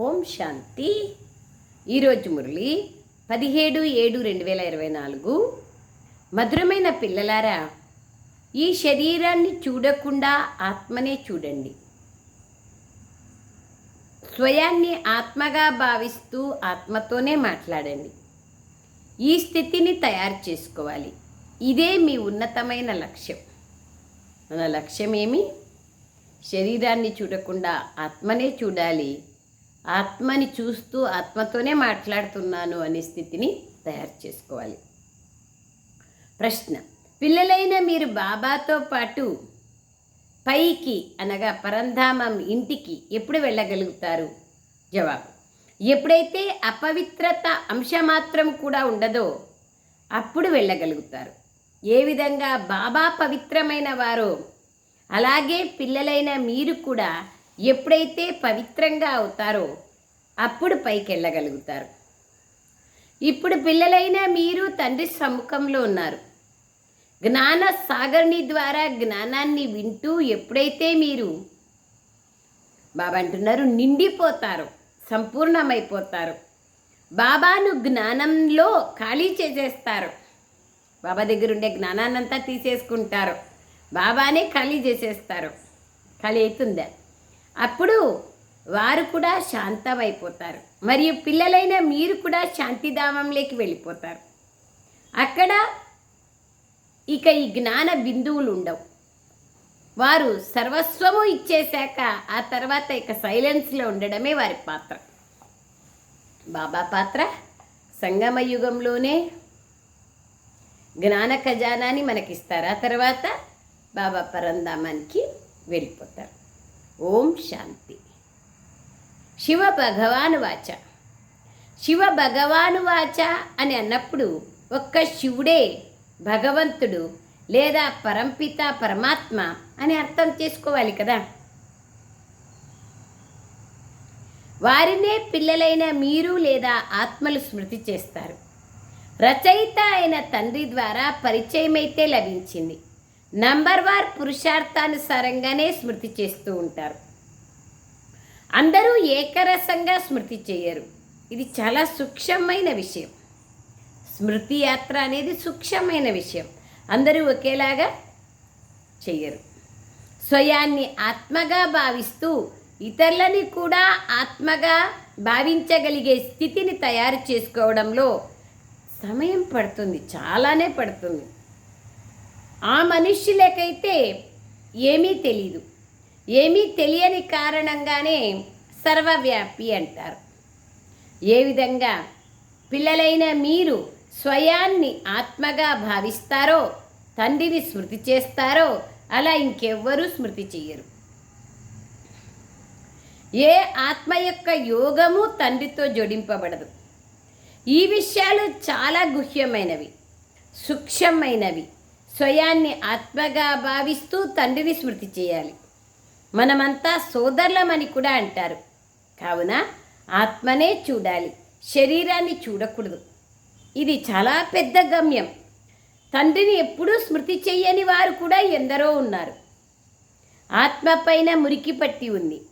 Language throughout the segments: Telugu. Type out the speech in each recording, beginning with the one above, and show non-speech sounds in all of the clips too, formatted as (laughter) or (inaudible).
ఓం శాంతి. ఈరోజు మురళి పదిహేడు ఏడు రెండు వేల ఇరవై నాలుగు. మధురమైన పిల్లలారా ఈ శరీరాన్ని చూడకుండా ఆత్మనే చూడండి. స్వయాన్ని ఆత్మగా భావిస్తూ ఆత్మతోనే మాట్లాడండి. ఈ స్థితిని తయారు చేసుకోవాలి. ఇదే మీ ఉన్నతమైన లక్ష్యం. మన లక్ష్యం ఏమి శరీరాన్ని చూడకుండా ఆత్మనే చూడాలి. ఆత్మని చూస్తూ ఆత్మతోనే మాట్లాడుతున్నాను అనే స్థితిని తయారు చేసుకోవాలి. ప్రశ్న పిల్లలైన మీరు బాబాతో పాటు పైకి అనగా పరంధామం ఇంటికి ఎప్పుడు వెళ్ళగలుగుతారు? జవాబు ఎప్పుడైతే అపవిత్రత అంశమాత్రం కూడా ఉండదో అప్పుడు వెళ్ళగలుగుతారు. ఏ విధంగా బాబా పవిత్రమైన వారో అలాగే పిల్లలైన మీరు కూడా ఎప్పుడైతే పవిత్రంగా అవుతారో అప్పుడు పైకి వెళ్ళగలుగుతారు ఇప్పుడు పిల్లలైన మీరు తండ్రి సముఖంలో ఉన్నారు. జ్ఞాన సాగర్ని ద్వారా జ్ఞానాన్ని వింటూ ఎప్పుడైతే మీరు బాబా అంటున్నారు నిండిపోతారు సంపూర్ణమైపోతారు బాబాను జ్ఞానంలో ఖాళీ చేసేస్తారు బాబా దగ్గర ఉండే జ్ఞానాన్నంతా తీసేసుకుంటారు బాబానే ఖాళీ చేసేస్తారు ఖాళీ అవుతుందా? అప్పుడు వారు కూడా శాంతమైపోతారు. మరియు పిల్లలైన మీరు కూడా శాంతిధామంలోకి వెళ్ళిపోతారు. అక్కడ ఇక ఈ జ్ఞాన బిందువులు ఉండవు. వారు సర్వస్వము ఇచ్చేశాక ఆ తర్వాత ఇక సైలెన్స్లో ఉండడమే వారి పాత్ర. బాబా పాత్ర సంగమ యుగంలోనే జ్ఞాన ఖజానాని మనకిస్తారు? ఆ తర్వాత బాబా పరంధామానికి వెళ్ళిపోతారు. ఓం శాంతి. శివ భగవాను వాచ. శివ భగవాను వాచ అని అన్నప్పుడు ఒక్క శివుడే భగవంతుడు లేదా పరంపిత పరమాత్మ అని అర్థం చేసుకోవాలి కదా. వారినే పిల్లలైన మీరు లేదా ఆత్మలు స్మృతి చేస్తారు. రచయిత అయిన తండ్రి ద్వారా పరిచయమైతే లభించింది. నంబర్ వార్ పురుషార్థానుసారంగానే స్మృతి చేస్తూ ఉంటారు. అందరూ ఏకరసంగా స్మృతి చేయరు. ఇది చాలా సూక్ష్మమైన విషయం. స్మృతి యాత్ర అనేది సూక్ష్మమైన విషయం. అందరూ ఒకేలాగా చెయ్యరు స్వయాన్ని ఆత్మగా భావిస్తూ ఇతరులని కూడా ఆత్మగా భావించగలిగే స్థితిని తయారు చేసుకోవడంలో సమయం పడుతుంది చాలానే పడుతుంది. ఆ మనుష్యులకైతే ఏమీ తెలీదు. ఏమీ తెలియని కారణంగానే సర్వవ్యాపి అంటారు. ఏ విధంగా పిల్లలైన మీరు స్వయాన్ని ఆత్మగా భావిస్తారో తండ్రిని స్మృతి చేస్తారో అలా ఇంకెవ్వరూ స్మృతి చెయ్యరు. ఏ ఆత్మ యొక్క యోగము తండ్రితో జోడింపబడదు. ఈ విషయాలు చాలా గుహ్యమైనవి సూక్ష్మమైనవి. స్వయాన్ని ఆత్మగా భావిస్తూ తండ్రిని స్మృతి చేయాలి. మనమంతా సోదరులమని కూడా అంటారు. కావున ఆత్మనే చూడాలి శరీరాన్ని చూడకూడదు. ఇది చాలా పెద్ద గమ్యం. తండ్రిని ఎప్పుడూ స్మృతి చెయ్యని వారు కూడా ఎందరో ఉన్నారు. ఆత్మ పైన మురికి పట్టి ఉంది.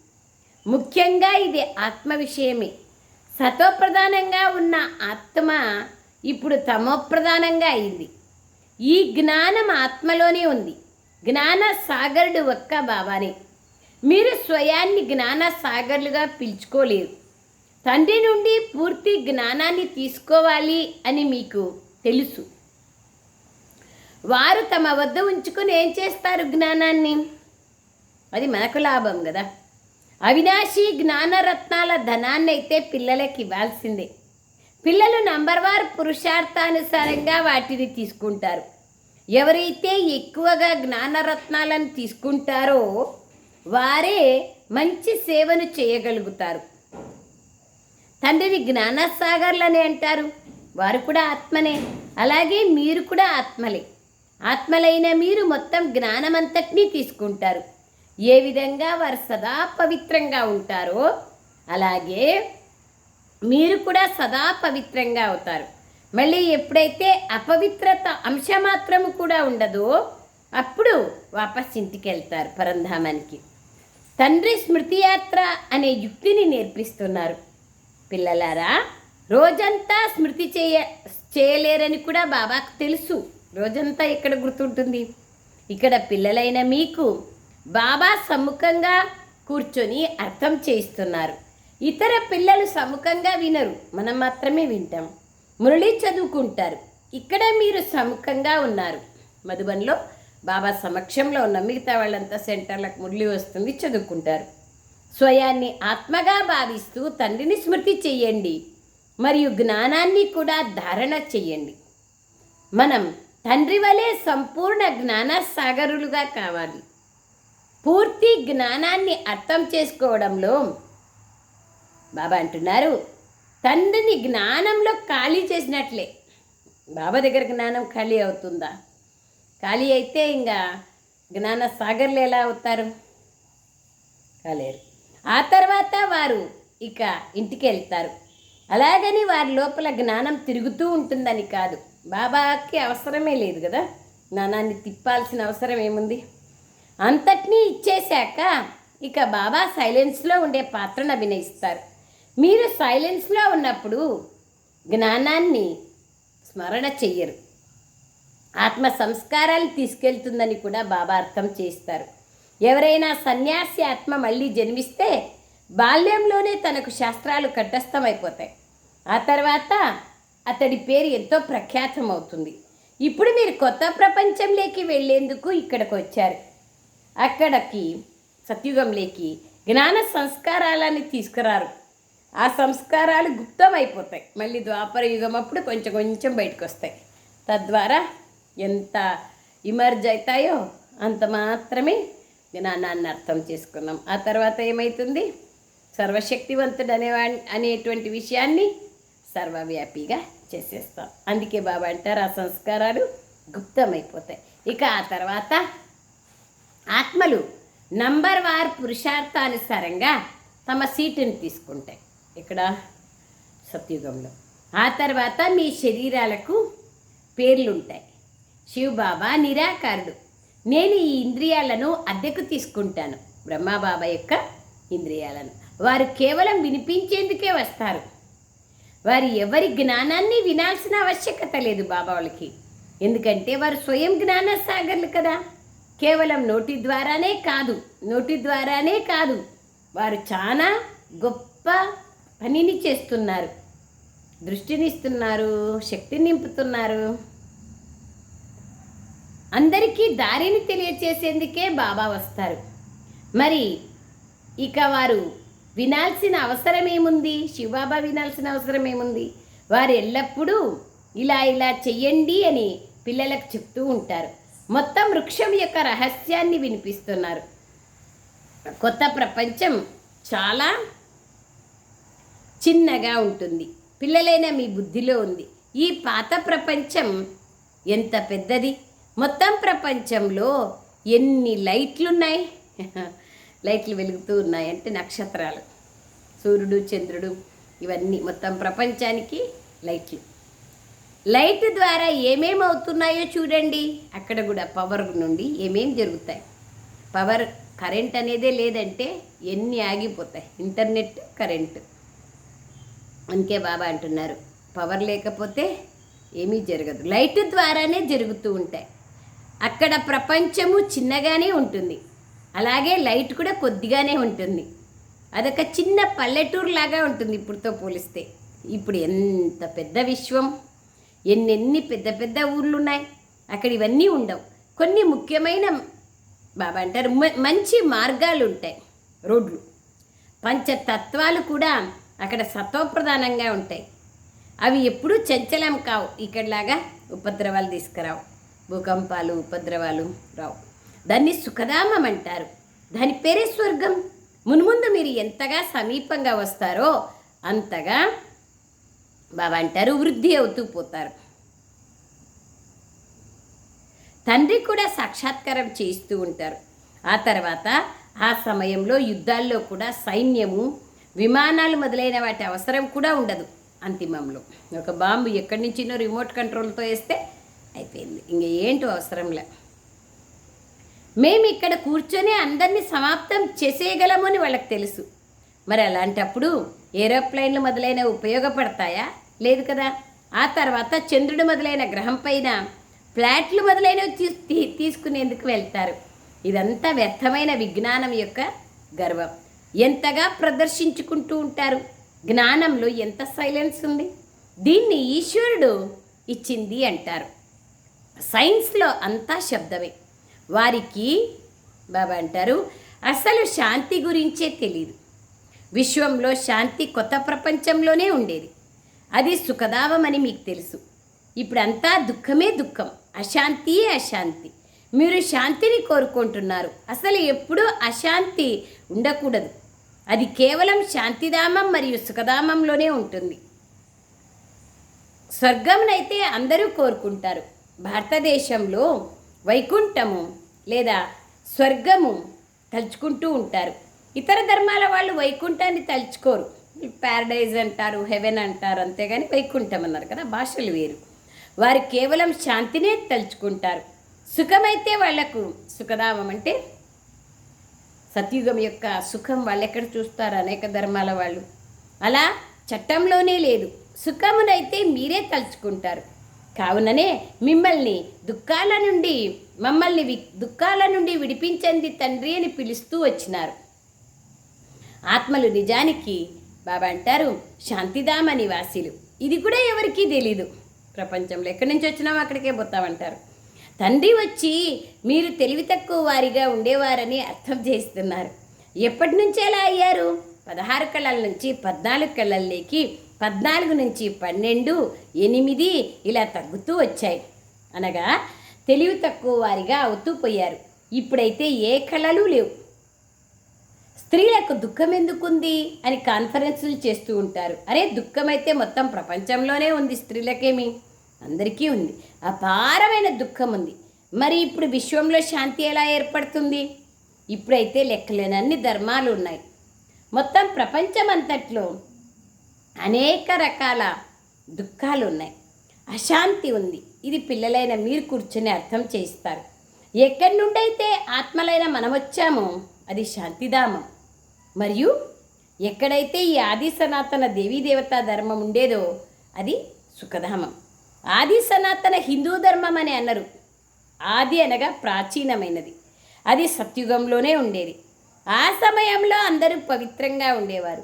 ముఖ్యంగా ఇది ఆత్మ విషయమే. సతోప్రధానంగా ఉన్న ఆత్మ ఇప్పుడు తమోప్రధానంగా అయింది. ఈ జ్ఞానం ఆత్మలోనే ఉంది. జ్ఞాన సాగరుడు ఒక్క బాబానే. మీరు స్వయాన్ని జ్ఞాన సాగర్లుగా పిలుచుకోలేరు. తండ్రి నుండి పూర్తి జ్ఞానాన్ని తీసుకోవాలి అని మీకు తెలుసు. వారు తమ వద్ద ఉంచుకుని ఏం చేస్తారు జ్ఞానాన్ని? అది మనకు లాభం కదా. అవినాశి జ్ఞానరత్నాల ధనాన్ని అయితే పిల్లలకి ఇవ్వాల్సిందే. పిల్లలు నంబర్ వార్ పురుషార్థానుసారంగా వాటిని తీసుకుంటారు. ఎవరైతే ఎక్కువగా జ్ఞానరత్నాలను తీసుకుంటారో వారే మంచి సేవను చేయగలుగుతారు. తండ్రిని జ్ఞానసాగర్లని అంటారు. వారు కూడా ఆత్మనే. అలాగే మీరు కూడా ఆత్మలే. ఆత్మలైన మీరు మొత్తం జ్ఞానమంతటినీ తీసుకుంటారు. ఏ విధంగా వారు సదా పవిత్రంగా ఉంటారో అలాగే మీరు కూడా సదా పవిత్రంగా అవుతారు. మళ్ళీ ఎప్పుడైతే అపవిత్రత అంశమాత్రము కూడా ఉండదో అప్పుడు వాపస్ ఇంటికి వెళ్తారు పరంధామానికి. తండ్రి స్మృతి యాత్ర అనే యుక్తిని నేర్పిస్తున్నారు. పిల్లలారా రోజంతా స్మృతి చేయ చేయలేరని కూడా బాబాకు తెలుసు. రోజంతా ఎక్కడ గుర్తుంటుంది? ఇక్కడ పిల్లలైన మీకు బాబా సమ్ముఖంగా కూర్చొని అర్థం చేయిస్తున్నారు. ఇతర పిల్లలు సముఖంగా వినరు. మనం మాత్రమే వింటాం. మురళి చదువుకుంటారు. ఇక్కడ మీరు సముఖంగా ఉన్నారు. మధుబన్లో బాబా సమక్షంలో ఉన్న మిగతా వాళ్ళంతా సెంటర్లకు మురళి వస్తుంది చదువుకుంటారు. స్వయాన్ని ఆత్మగా భావిస్తూ తండ్రిని స్మృతి చెయ్యండి. మరియు జ్ఞానాన్ని కూడా ధారణ చెయ్యండి. మనం తండ్రి వలె సంపూర్ణ జ్ఞాన సాగరులుగా కావాలి. పూర్తి జ్ఞానాన్ని అర్థం చేసుకోవడంలో బాబా అంటున్నారు. తండ్రిని జ్ఞానంలో ఖాళీ చేసినట్లే. బాబా దగ్గర జ్ఞానం ఖాళీ అవుతుందా? ఖాళీ అయితే ఇంకా జ్ఞాన సాగర్లు ఎలా అవుతారు? కాలేరు. ఆ తర్వాత వారు ఇక ఇంటికి వెళ్తారు. అలాగని వారి లోపల జ్ఞానం తిరుగుతూ ఉంటుందని కాదు. బాబాకి అవసరమే లేదు కదా? జ్ఞానాన్ని తిప్పాల్సిన అవసరం ఏముంది? అంతటినీ ఇచ్చేశాక ఇక బాబా సైలెన్స్లో ఉండే పాత్రను అభినయిస్తారు. మీరు సైలెన్స్లో ఉన్నప్పుడు జ్ఞానాన్ని స్మరణ చెయ్యరు. ఆత్మ సంస్కారాలు తీసుకెళ్తుందని కూడా బాబా అర్థం చేస్తారు. ఎవరైనా సన్యాసి ఆత్మ మళ్ళీ జన్మిస్తే బాల్యంలోనే తనకు శాస్త్రాలు కంఠస్థమైపోతాయి. ఆ తర్వాత అతడి పేరు ఎంతో ప్రఖ్యాతం అవుతుంది ఇప్పుడు మీరు కొత్త ప్రపంచంలోకి వెళ్ళేందుకు ఇక్కడికి వచ్చారు. అక్కడికి సత్యుగంలోకి జ్ఞాన సంస్కారాలని తీసుకురారు. ఆ సంస్కారాలు గుప్తమైపోతాయి. మళ్ళీ ద్వాపర యుగం అప్పుడు కొంచెం కొంచెం బయటకు వస్తాయి తద్వారా ఎంత ఇమర్జ్ అవుతాయో అంత మాత్రమే జ్ఞానాన్ని అర్థం చేసుకున్నాం. ఆ తర్వాత ఏమవుతుంది సర్వశక్తివంతుడు అనేవా అనేటువంటి విషయాన్ని సర్వవ్యాపిగా చేసేస్తాం. అందుకే బాబా అంటారు ఆ సంస్కారాలు గుప్తమైపోతాయి. ఇక ఆ తర్వాత ఆత్మలు నంబర్ వార్ పురుషార్థానుసారంగా తమ సీటుని తీసుకుంటాయి. ఇక్కడ సత్యుగంలో. ఆ తర్వాత మీ శరీరాలకు పేర్లుంటాయి. శివబాబా నిరాకారుడు. నేను ఈ ఇంద్రియాలను అద్దెకు తీసుకుంటాను. బ్రహ్మబాబా యొక్క ఇంద్రియాలను. వారు కేవలం వినిపించేందుకే వస్తారు. వారు ఎవరి జ్ఞానాన్ని వినాల్సిన ఆవశ్యకత లేదు బాబా వాళ్ళకి. ఎందుకంటే వారు స్వయం జ్ఞాన సాగర్లు కదా. కేవలం నోటి ద్వారానే కాదు. నోటి ద్వారానే కాదు. వారు చాలా గొప్ప పనిని చేస్తున్నారు. దృష్టినిస్తున్నారు శక్తి నింపుతున్నారు. అందరికీ దారిని తెలియచేసేందుకే బాబా వస్తారు. మరి ఇక వారు వినాల్సిన అవసరం ఏముంది శివబాబా వినాల్సిన అవసరం ఏముంది వారు ఎల్లప్పుడూ ఇలా ఇలా చెయ్యండి అని పిల్లలకు చెప్తూ ఉంటారు. మొత్తం వృక్షం యొక్క రహస్యాన్ని వినిపిస్తున్నారు. కొత్త ప్రపంచం చాలా చిన్నగా ఉంటుంది. పిల్లలైన మీ బుద్ధిలో ఉంది. ఈ పాత ప్రపంచం ఎంత పెద్దది? మొత్తం ప్రపంచంలో ఎన్ని లైట్లు ఉన్నాయి (laughs) లైట్లు వెలుగుతూ ఉన్నాయి అంటే నక్షత్రాలు. సూర్యుడు చంద్రుడు ఇవన్నీ మొత్తం ప్రపంచానికి లైట్లు. లైట్ ద్వారా ఏమేమి అవుతున్నాయో చూడండి. అక్కడ కూడా పవర్ నుండి ఏమేమి జరుగుతాయి? పవర్ కరెంట్ అనేదే లేదంటే ఎన్ని ఆగిపోతాయి? Internet current. అందుకే బాబా అంటున్నారు పవర్ లేకపోతే ఏమీ జరగదు. లైట్ ద్వారానే జరుగుతూ ఉంటాయి. అక్కడ ప్రపంచము చిన్నగానే ఉంటుంది. అలాగే లైట్ కూడా కొద్దిగానే ఉంటుంది. అదొక చిన్న పల్లెటూరు లాగా ఉంటుంది ఇప్పుడుతో పోలిస్తే. ఇప్పుడు ఎంత పెద్ద విశ్వం. ఎన్నెన్ని పెద్ద పెద్ద ఊర్లు ఉన్నాయి అక్కడ ఇవన్నీ ఉండవు. కొన్ని ముఖ్యమైన బాబా అంటారు మంచి మార్గాలు ఉంటాయి రోడ్లు. పంచతత్వాలు కూడా అక్కడ సత్వప్రధానంగా ఉంటాయి. అవి ఎప్పుడూ చంచలం కావు. ఇక్కడలాగా ఉపద్రవాలు తీసుకురావు. భూకంపాలు ఉపద్రవాలు రావు. దాన్ని సుఖధామం అంటారు. దాని పేరే స్వర్గం. మున్ముందు మీరు ఎంతగా సమీపంగా వస్తారో అంతగా బాబా అంటారు వృద్ధి అవుతూ పోతారు. తండ్రి కూడా సాక్షాత్కారం చేయిస్తూ ఉంటారు. ఆ తర్వాత ఆ సమయంలో యుద్ధాల్లో కూడా సైన్యము విమానాలు మొదలైన వాటి అవసరం కూడా ఉండదు అంతిమంలో. ఒక బాంబు ఎక్కడి నుంచినో రిమోట్ కంట్రోల్తో వేస్తే అయిపోయింది. ఇంక ఏంటో అవసరంలే మేము ఇక్కడ కూర్చొని అందరినీ సమాప్తం చేసేయగలమని వాళ్ళకి తెలుసు. మరి అలాంటప్పుడు ఏరోప్లైన్లు మొదలైన ఉపయోగపడతాయా? లేదు కదా. ఆ తర్వాత చంద్రుడు మొదలైన గ్రహం పైన ఫ్లాట్లు మొదలైనవి తీ- తీసుకునేందుకు వెళ్తారు. ఇదంతా వ్యర్థమైన విజ్ఞానం యొక్క గర్వం. ఎంతగా ప్రదర్శించుకుంటూ ఉంటారు? జ్ఞానంలో ఎంత సైలెన్స్ ఉంది? దీన్ని ఈశ్వరుడు ఇచ్చింది అంటారు. సైన్స్లో అంతా శబ్దమే. వారికి బాబా అంటారు అసలు శాంతి గురించే తెలియదు విశ్వంలో శాంతి కొత్త ప్రపంచంలోనే ఉండేది. అది సుఖదావమని మీకు తెలుసు. ఇప్పుడంతా దుఃఖమే దుఃఖం. అశాంతియే అశాంతి. మీరు శాంతిని కోరుకుంటున్నారు. అసలు ఎప్పుడూ అశాంతి ఉండకూడదు. అది కేవలం శాంతిధామం మరియు సుఖధామంలోనే ఉంటుంది. స్వర్గంనైతే అందరూ కోరుకుంటారు. భారతదేశంలో వైకుంఠము లేదా స్వర్గము తలుచుకుంటూ ఉంటారు. ఇతర ధర్మాల వాళ్ళు వైకుంఠాన్ని తలుచుకోరు. ప్యారడైజ్ అంటారు హెవెన్ అంటారు అంతేగాని వైకుంఠం అన్నారు కదా భాషలు వేరు. వారు కేవలం శాంతినే తలుచుకుంటారు. సుఖమైతే వాళ్ళకు సుఖధామం అంటే సత్యుగం యొక్క సుఖం వాళ్ళు ఎక్కడ చూస్తారు? అనేక ధర్మాల వాళ్ళు. అలా చట్టంలోనే లేదు. సుఖమునైతే మీరే తలుచుకుంటారు. కావుననే మిమ్మల్ని దుఃఖాల నుండి మమ్మల్ని వి దుఃఖాల నుండి విడిపించండి తండ్రి అని పిలుస్తూ వచ్చినారు. ఆత్మలు నిజానికి బాబా అంటారు శాంతిధామ నివాసీలు. ఇది కూడా ఎవరికీ తెలీదు. ప్రపంచంలో ఎక్కడి నుంచి వచ్చినామో అక్కడికే పోతామంటారు. తండ్రి వచ్చి మీరు తెలివి తక్కువ వారిగా ఉండేవారని అర్థం చేస్తున్నారు. ఎప్పటి నుంచి ఎలా అయ్యారు? పదహారు కళల నుంచి పద్నాలుగు కళల్లోకి పద్నాలుగు నుంచి పన్నెండు ఎనిమిది ఇలా తగ్గుతూ వచ్చాయి. అనగా తెలివి తక్కువ వారిగా అవుతూ పోయారు. ఇప్పుడైతే ఏ కళలు లేవు. స్త్రీలకు దుఃఖం ఎందుకుంది అని కాన్ఫరెన్సులు చేస్తూ ఉంటారు. అరే దుఃఖం అయితే మొత్తం ప్రపంచంలోనే ఉంది స్త్రీలకేమి? అందరికీ ఉంది. అపారమైన దుఃఖం ఉంది. మరి ఇప్పుడు విశ్వంలో శాంతి ఎలా ఏర్పడుతుంది? ఇప్పుడైతే లెక్కలేనన్ని ధర్మాలు ఉన్నాయి. మొత్తం ప్రపంచం అంతట్లో అనేక రకాల దుఃఖాలు ఉన్నాయి. అశాంతి ఉంది. ఇది పిల్లలైన మీరు కూర్చొని అర్థం చేయిస్తారు. ఎక్కడి నుండి అయితే ఆత్మలైన మనం వచ్చామో అది శాంతిధామం. మరియు ఎక్కడైతే ఈ ఆది సనాతన దేవీ దేవతా ధర్మం ఉండేదో అది సుఖధామం. ఆది సనాతన హిందూ ధర్మం అని అన్నారు. ఆది అనగా ప్రాచీనమైనది. అది సత్యుగంలోనే ఉండేది. ఆ సమయంలో అందరూ పవిత్రంగా ఉండేవారు.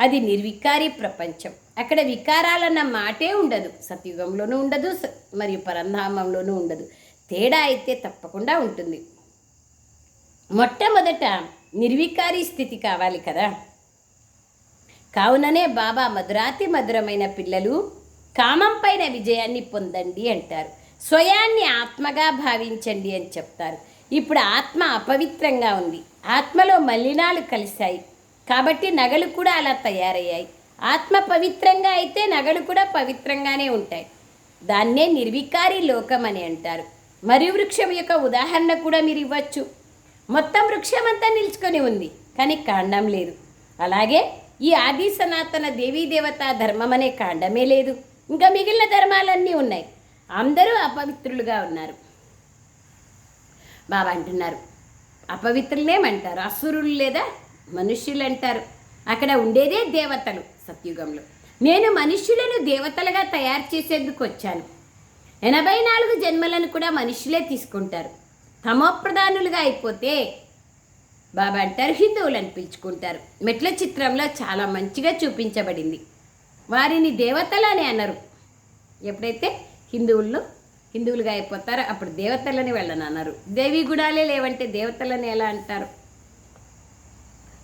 అది నిర్వికారి ప్రపంచం. అక్కడ వికారాలన్న మాటే ఉండదు. సత్యుగంలోనూ ఉండదు స- మరియు పరంధామంలోనూ ఉండదు. తేడా అయితే తప్పకుండా ఉంటుంది. మొట్టమొదట నిర్వికారి స్థితి కావాలి కదా. కావుననే బాబా మధురాతి మధురమైన పిల్లలు కామం పైన విజయాన్ని పొందండి అంటారు. స్వయాన్ని ఆత్మగా భావించండి అని చెప్తారు. ఇప్పుడు ఆత్మ అపవిత్రంగా ఉంది. ఆత్మలో మలినాలు కలిశాయి. కాబట్టి నగలు కూడా అలా తయారయ్యాయి. ఆత్మ పవిత్రంగా అయితే నగలు కూడా పవిత్రంగానే ఉంటాయి. దాన్నే నిర్వికారి లోకం అని అంటారు. మరి వృక్షం యొక్క ఉదాహరణ కూడా మీరు ఇవ్వచ్చు. మొత్తం వృక్షం అంతా నిల్చుకొని ఉంది కానీ కాండం లేదు. అలాగే ఈ ఆది సనాతన దేవీ ధర్మం అనే కాండమే లేదు. ఇంకా మిగిలిన ధర్మాలన్నీ ఉన్నాయి. అందరూ అపవిత్రులుగా ఉన్నారు. బాబా అంటున్నారు. అపవిత్రులేమంటారు? అసురులు లేదా మనుష్యులు అంటారు అక్కడ ఉండేదే దేవతలు సత్యుగంలో. నేను మనుష్యులను దేవతలుగా తయారు చేసేందుకు వచ్చాను. ఎనభై నాలుగు జన్మలను కూడా మనుషులే తీసుకుంటారు. తమోప్రధానులుగా అయిపోతే బాబా అంటారు హిందువులను పిలుచుకుంటారు మెట్ల చిత్రంలో చాలా మంచిగా చూపించబడింది. వారిని దేవతలనే అన్నారు ఎప్పుడైతే హిందువుల్లో హిందువులుగా అయిపోతారో అప్పుడు దేవతలని వెళ్ళని అన్నారు దేవి గుడాలే లేవంటే దేవతలని ఎలా అంటారు?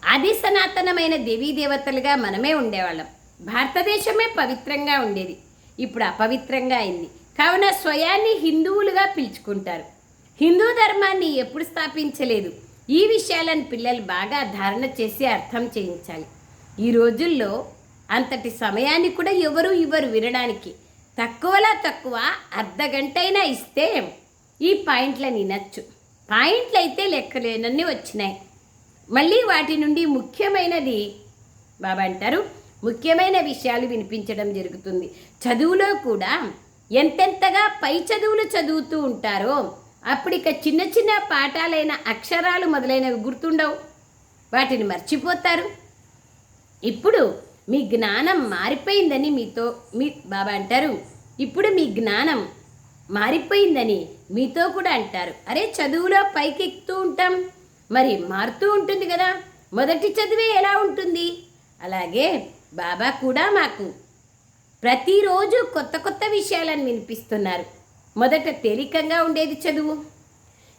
ఆది సనాతనమైన దేవీ దేవతలుగా మనమే ఉండేవాళ్ళం. భారతదేశమే పవిత్రంగా ఉండేది. ఇప్పుడు అపవిత్రంగా అయింది. కావున స్వయాన్ని హిందువులుగా పిలుచుకుంటారు. హిందూ ధర్మాన్ని ఎప్పుడు స్థాపించలేదు. ఈ విషయాలను పిల్లలు బాగా ధారణ చేసి అర్థం చేయించాలి. ఈ రోజుల్లో అంతటి సమయాన్ని కూడా ఎవరు ఇవ్వరు వినడానికి. తక్కువలా తక్కువ అర్ధ గంటైనా ఇస్తే ఈ పాయింట్లను వినచ్చు. పాయింట్లు అయితే లెక్కలేనన్నీ వచ్చినాయి. మళ్ళీ వాటి నుండి ముఖ్యమైనది బాబా అంటారు ముఖ్యమైన విషయాలు వినిపించడం జరుగుతుంది. చదువులో కూడా ఎంతెంతగా పై చదువులు చదువుతూ ఉంటారో అప్పుడు ఇక చిన్న చిన్న పాఠాలైన అక్షరాలు మొదలైనవి గుర్తుండవు. వాటిని మర్చిపోతారు. ఇప్పుడు మీ జ్ఞానం మారిపోయిందని మీతో మీ బాబా అంటారు. ఇప్పుడు మీ జ్ఞానం మారిపోయిందని మీతో కూడా అంటారు. అరే చదువులో పైకి ఎక్కుతూ ఉంటాం. మరి మారుతూ ఉంటుంది కదా. మొదటి చదివే ఎలా ఉంటుంది? అలాగే బాబా కూడా మాకు ప్రతిరోజు కొత్త కొత్త విషయాలను వినిపిస్తున్నారు. మొదట తేలికంగా ఉండేది చదువు.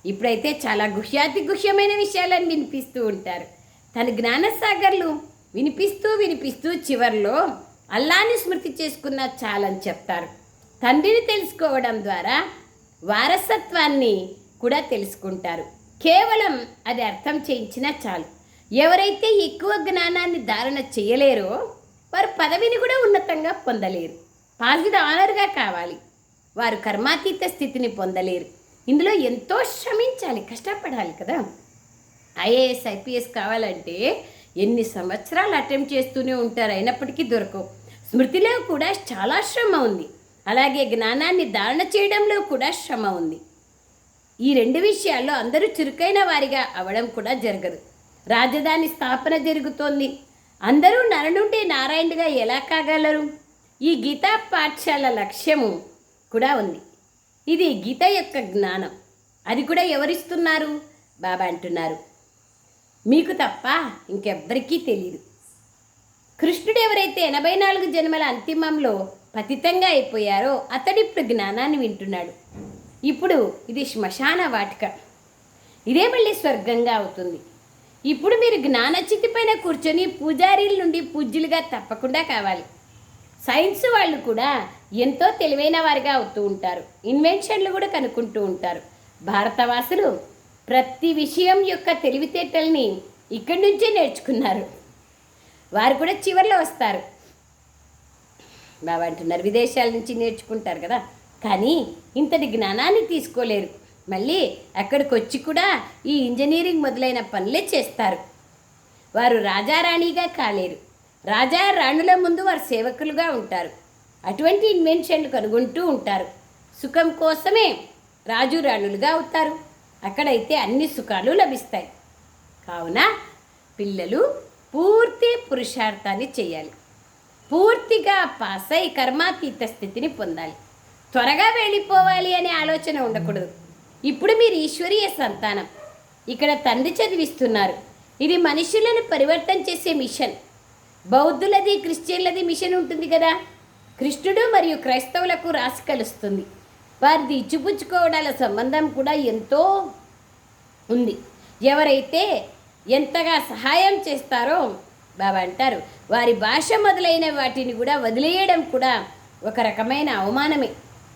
ఇప్పుడైతే చాలా గుహ్యాతి గుహ్యమైన విషయాలను వినిపిస్తూ ఉంటారు. తన జ్ఞానసాగర్లు వినిపిస్తూ వినిపిస్తూ చివర్లో అల్లాని స్మృతి చేసుకున్న చాలని చెప్తారు. తండ్రిని తెలుసుకోవడం ద్వారా వారసత్వాన్ని కూడా తెలుసుకుంటారు. కేవలం అది అర్థం చేయించినా చాలు. ఎవరైతే ఎక్కువ జ్ఞానాన్ని ధారణ చేయలేరో వారు పదవిని కూడా ఉన్నతంగా పొందలేరు. పాజిటివ్ ఆనర్గా కావాలి. వారు కర్మాతీత స్థితిని పొందలేరు. ఇందులో ఎంతో శ్రమించాలి కష్టపడాలి కదా. ఐఏఎస్ ఐపీఎస్ కావాలంటే ఎన్ని సంవత్సరాలు అటెంప్ట్ చేస్తూనే ఉంటారు అయినప్పటికీ దొరకవు. స్మృతిలో కూడా చాలా శ్రమ ఉంది. అలాగే జ్ఞానాన్ని ధారణ చేయడంలో కూడా శ్రమ ఉంది. ఈ రెండు విషయాల్లో అందరూ చురుకైన వారిగా అవడం కూడా జరగదు. రాజధాని స్థాపన జరుగుతోంది. అందరూ నరనుండే నారాయణుడిగా ఎలా కాగలరు? ఈ గీతా పాఠశాల లక్ష్యము కూడా ఉంది. ఇది గీత యొక్క జ్ఞానం. అది కూడా ఎవరిస్తున్నారు? బాబా అంటున్నారు. మీకు తప్ప ఇంకెవ్వరికీ తెలియదు కృష్ణుడు ఎవరైతే ఎనభై నాలుగు జన్మల అంతిమంలో పతితంగా అయిపోయారో అతడిప్పుడు జ్ఞానాన్ని వింటున్నాడు. ఇప్పుడు ఇది శ్మశాన వాటిక. ఇదే మళ్ళీ స్వర్గంగా అవుతుంది. ఇప్పుడు మీరు జ్ఞానచితి పైన కూర్చొని పూజారీల నుండి పూజ్యులుగా తప్పకుండా కావాలి. సైన్స్ వాళ్ళు కూడా ఎంతో తెలివైన వారిగా అవుతూ ఉంటారు. ఇన్వెన్షన్లు కూడా కనుక్కుంటూ ఉంటారు. భారతవాసులు ప్రతి విషయం యొక్క తెలివితేటల్ని ఇక్కడి నుంచే నేర్చుకున్నారు. వారు కూడా చివరిలో వస్తారు. బాబా అంటున్నారు విదేశాల నుంచి నేర్చుకుంటారు కదా. కానీ ఇంతటి జ్ఞానాన్ని తీసుకోలేరు. మళ్ళీ అక్కడికి వచ్చి కూడా ఈ ఇంజనీరింగ్ మొదలైన పనులే చేస్తారు. వారు రాజారాణిగా కాలేరు. రాజా రాణుల ముందు వారు సేవకులుగా ఉంటారు. అటువంటి ఇన్వెన్షన్లు కనుగొంటూ ఉంటారు. సుఖం కోసమే రాజు రాణులుగా అవుతారు. అక్కడైతే అన్ని సుఖాలు లభిస్తాయి. కావున పిల్లలు పూర్తి పురుషార్థాన్ని చేయాలి. పూర్తిగా పాస్ అయి కర్మాతీత స్థితిని పొందాలి. త్వరగా వెళ్ళిపోవాలి అనే ఆలోచన ఉండకూడదు. ఇప్పుడు మీరు ఈశ్వరీయ సంతానం. ఇక్కడ తండ్రి చదివిస్తున్నారు. ఇది మనుషులను పరివర్తన చేసే మిషన్. బౌద్ధులది క్రిస్టియన్లది మిషన్ ఉంటుంది కదా. కృష్ణుడు మరియు క్రైస్తవులకు రాసి కలుస్తుంది. వారిది ఇచ్చిపుచ్చుకోవడాల సంబంధం కూడా ఎంతో ఉంది. ఎవరైతే ఎంతగా సహాయం చేస్తారో బాబా అంటారు వారి భాష మొదలైన వాటిని కూడా వదిలేయడం కూడా ఒక రకమైన అవమానమే.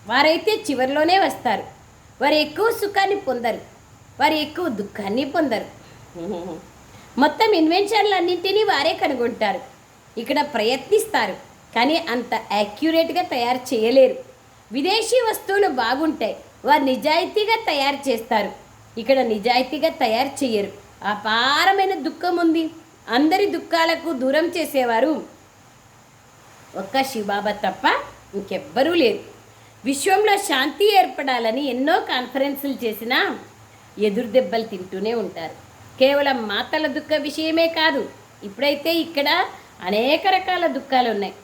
వారైతే చివరిలోనే వస్తారు. వారు ఎక్కువ సుఖాన్ని పొందరు. వారు ఎక్కువ దుఃఖాన్ని పొందరు. మొత్తం ఇన్వెన్షన్లన్నింటినీ వారే కనుగొంటారు. ఇక్కడ ప్రయత్నిస్తారు. కానీ అంత యాక్యురేట్గా తయారు చేయలేరు. విదేశీ వస్తువులు బాగుంటాయి వారు నిజాయితీగా తయారు చేస్తారు. ఇక్కడ నిజాయితీగా తయారు చేయరు. అపారమైన దుఃఖం ఉంది. అందరి దుఃఖాలకు దూరం చేసేవారు ఒక్క శివబాబా తప్ప ఇంకెవ్వరూ లేరు. విశ్వంలో శాంతి ఏర్పడాలని ఎన్నో కాన్ఫరెన్సులు చేసినా ఎదురు దెబ్బలు తింటూనే ఉంటారు. కేవలం మాతల దుఃఖ విషయమే కాదు ఇప్పుడైతే ఇక్కడ అనేక రకాల దుఃఖాలు ఉన్నాయి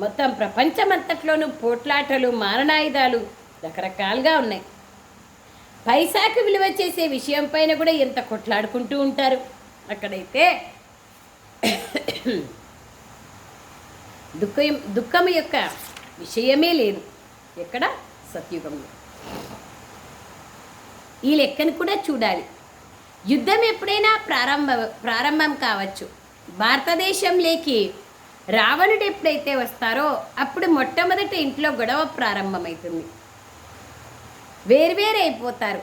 మొత్తం ప్రపంచమంతట్లోనూ పోట్లాటలు మారణాయుధాలు రకరకాలుగా ఉన్నాయి. పైసాకు విలువ చేసే విషయం పైన కూడా ఎంత కొట్లాడుకుంటూ ఉంటారు. అక్కడైతే దుఃఖం దుఃఖం యొక్క విషయమే లేదు. ఎక్కడ? సత్యుగంలో. ఈ లెక్కను కూడా చూడాలి. యుద్ధం ఎప్పుడైనా ప్రారంభ ప్రారంభం కావచ్చు. భారతదేశంలోకి రావణుడు ఎప్పుడైతే వస్తారో అప్పుడు మొట్టమొదటి ఇంట్లో గొడవ ప్రారంభమవుతుంది వేర్వేరైపోతారు అయిపోతారు.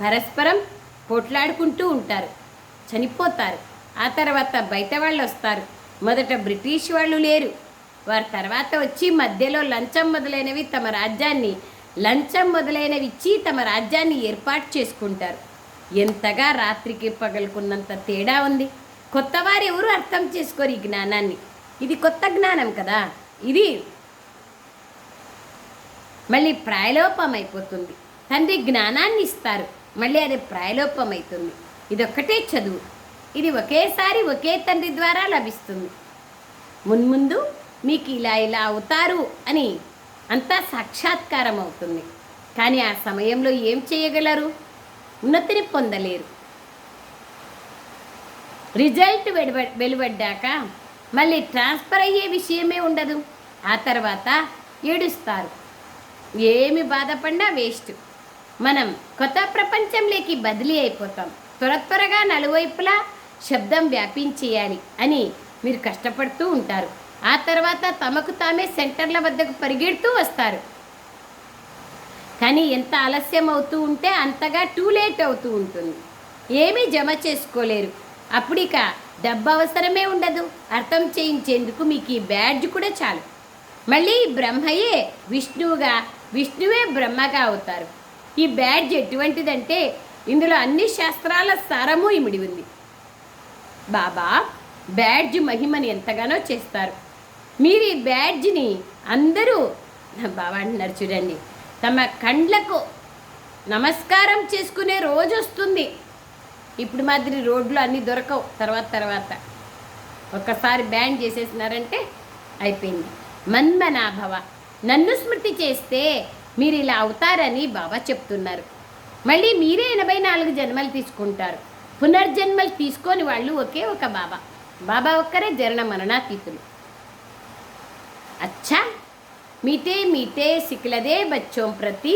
పరస్పరం పోట్లాడుకుంటూ ఉంటారు. చనిపోతారు. ఆ తర్వాత బయట వాళ్ళు వస్తారు. మొదట బ్రిటిష్ వాళ్ళు లేరు. వారి తర్వాత వచ్చి మధ్యలో లంచం మొదలైనవి తమ రాజ్యాన్ని లంచం మొదలైనవి ఇచ్చి తమ రాజ్యాన్ని ఏర్పాటు చేసుకుంటారు. ఎంతగా రాత్రికి పగలుకున్నంత తేడా ఉంది. కొత్త వారు ఎవరు అర్థం చేసుకోరు ఈ జ్ఞానాన్ని. ఇది కొత్త జ్ఞానం కదా. ఇది మళ్ళీ ప్రాయలోపం అయిపోతుంది తండ్రి జ్ఞానాన్ని ఇస్తారు మళ్ళీ అది ప్రాయలోపమవుతుంది ఇదొక్కటే చదువు. ఇది ఒకేసారి ఒకే తండ్రి ద్వారా లభిస్తుంది. మున్ముందు మీకు ఇలా ఇలా అవుతారు అని అంతా సాక్షాత్కారం అవుతుంది కానీ ఆ సమయంలో ఏం చేయగలరు? ఉన్నతిని పొందలేరు. రిజల్ట్ వెలువ వెలువడ్డాక మళ్ళీ ట్రాన్స్ఫర్ అయ్యే విషయమే ఉండదు. ఆ తర్వాత ఏడుస్తారు. ఏమి బాధపడినా వేస్ట్. మనం కొత్త ప్రపంచంలోకి బదిలీ అయిపోతాం. త్వర త్వరగా నలువైపులా శబ్దం వ్యాపించేయాలి అని మీరు కష్టపడుతూ ఉంటారు. ఆ తర్వాత తమకు తామే సెంటర్ల వద్దకు పరిగెడుతూ వస్తారు. కానీ ఎంత ఆలస్యం అవుతూ ఉంటే అంతగా టూ లేట్ అవుతూ ఉంటుంది. ఏమీ జమ చేసుకోలేరు. అప్పుడిక డబ్బు అవసరమే ఉండదు. అర్థం చేయించేందుకు మీకు ఈ బ్యాడ్జ్ కూడా చాలు. మళ్ళీ బ్రహ్మయే విష్ణువుగా విష్ణువే బ్రహ్మగా అవుతారు. ఈ బ్యాడ్జ్ ఎటువంటిదంటే ఇందులో అన్ని శాస్త్రాల సారము ఇమిడి ఉంది. బాబా బ్యాడ్జ్ మహిమని ఎంతగానో చేస్తారు. మీరు ఈ బ్యాడ్జ్ని అందరూ బాబా అంటున్నారు చూడండి. తమ కండ్లకు నమస్కారం చేసుకునే రోజు వస్తుంది. ఇప్పుడు మాదిరి రోడ్లు అన్నీ దొరకవు తర్వాత తర్వాత ఒక్కసారి బ్యాన్ చేసేసినారంటే అయిపోయింది మన్మనాభవ నన్ను స్మృతి చేస్తే మీరు ఇలా అవుతారని బాబా చెప్తున్నారు మళ్ళీ మీరే ఎనభై నాలుగు జన్మలు తీసుకుంటారు పునర్జన్మలు తీసుకొని వాళ్ళు ఒకే ఒక బాబా బాబా ఒక్కరే జరణ మరణాతీతులు अच्छा मीठे मीठे सिकलदे बच्चों प्रति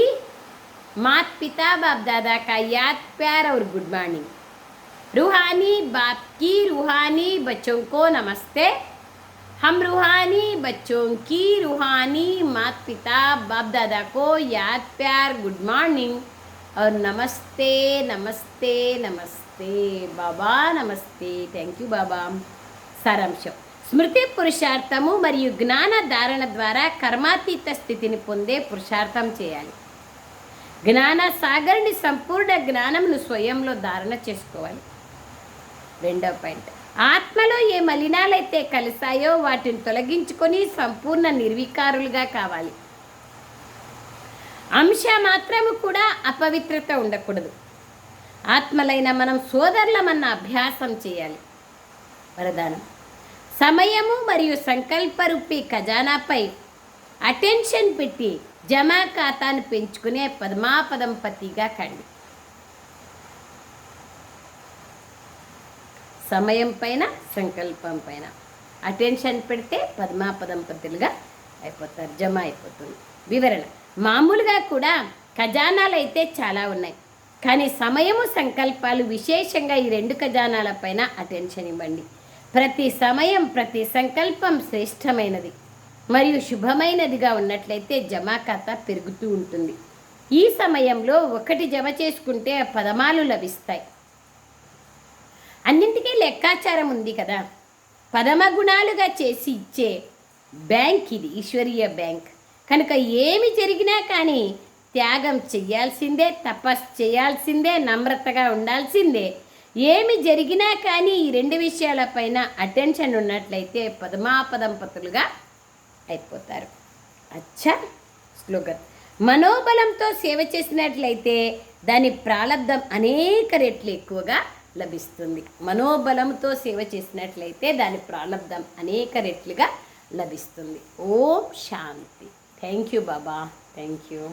मात पिता बाप दादा का याद प्यार और गुड मॉर्निंग रूहानी बाप की रूहानी बच्चों को नमस्ते हम रूहानी बच्चों की रूहानी मात पिता बाप दादा को याद प्यार गुड मॉर्निंग और नमस्ते नमस्ते नमस्ते बाबा नमस्ते थैंक यू बाबा సారాంశం స్మృతి పురుషార్థము మరియు జ్ఞాన ధారణ ద్వారా కర్మాతీత స్థితిని పొందే పురుషార్థం చేయాలి జ్ఞాన సాగర్ని సంపూర్ణ జ్ఞానంను స్వయంలో ధారణ చేసుకోవాలి రెండో పాయింట్. ఆత్మలో ఏ మలినాలైతే కలిసాయో వాటిని తొలగించుకొని సంపూర్ణ నిర్వికారులుగా కావాలి. అంశ మాత్రము కూడా అపవిత్రత ఉండకూడదు. ఆత్మలైన మనం సోదరులమన్న అభ్యాసం చేయాలి. వరదానం. సమయము మరియు సంకల్ప రూపీ ఖజానాపై అటెన్షన్ పెట్టి జమా ఖాతాను పెంచుకునే పద్మాపదంపతిగా కండి. సమయం పైన సంకల్పం పైన. అటెన్షన్ పెడితే పద్మాపదంపతులుగా అయిపోతారు జమ అయిపోతుంది. వివరణ. మామూలుగా కూడా ఖజానాలు అయితే చాలా ఉన్నాయి. కానీ సమయము సంకల్పాలు విశేషంగా ఈ రెండు ఖజానాల పైన అటెన్షన్ ఇవ్వండి. ప్రతి సమయం ప్రతి సంకల్పం శ్రేష్టమైనది. మరియు శుభమైనదిగా ఉన్నట్లయితే జమా ఖాతా పెరుగుతూ ఉంటుంది. ఈ సమయంలో ఒకటి జమ చేసుకుంటే పదమాలు లభిస్తాయి. అన్నింటికి లెక్కాచారం ఉంది కదా. పదమ గుణాలుగా చేసి ఇచ్చే బ్యాంక్ ఇది ఈశ్వరీయ బ్యాంక్. కనుక ఏమి జరిగినా కానీ త్యాగం చెయ్యాల్సిందే తపస్సు చేయాల్సిందే నమ్రతగా ఉండాల్సిందే. ఏమి జరిగినా కానీ ఈ రెండు విషయాలపైన అటెన్షన్ ఉన్నట్లయితే పదమాపదంపతులుగా అయిపోతారు. అచ్చా స్లోగన్ మనోబలంతో సేవ చేసినట్లయితే దాని ప్రాలబ్ధం అనేక రెట్లు ఎక్కువగా లభిస్తుంది. మనోబలంతో సేవ చేసినట్లయితే దాని ప్రారంధం అనేక రెట్లుగా లభిస్తుంది. ఓం శాంతి. Thank you Baba. Thank you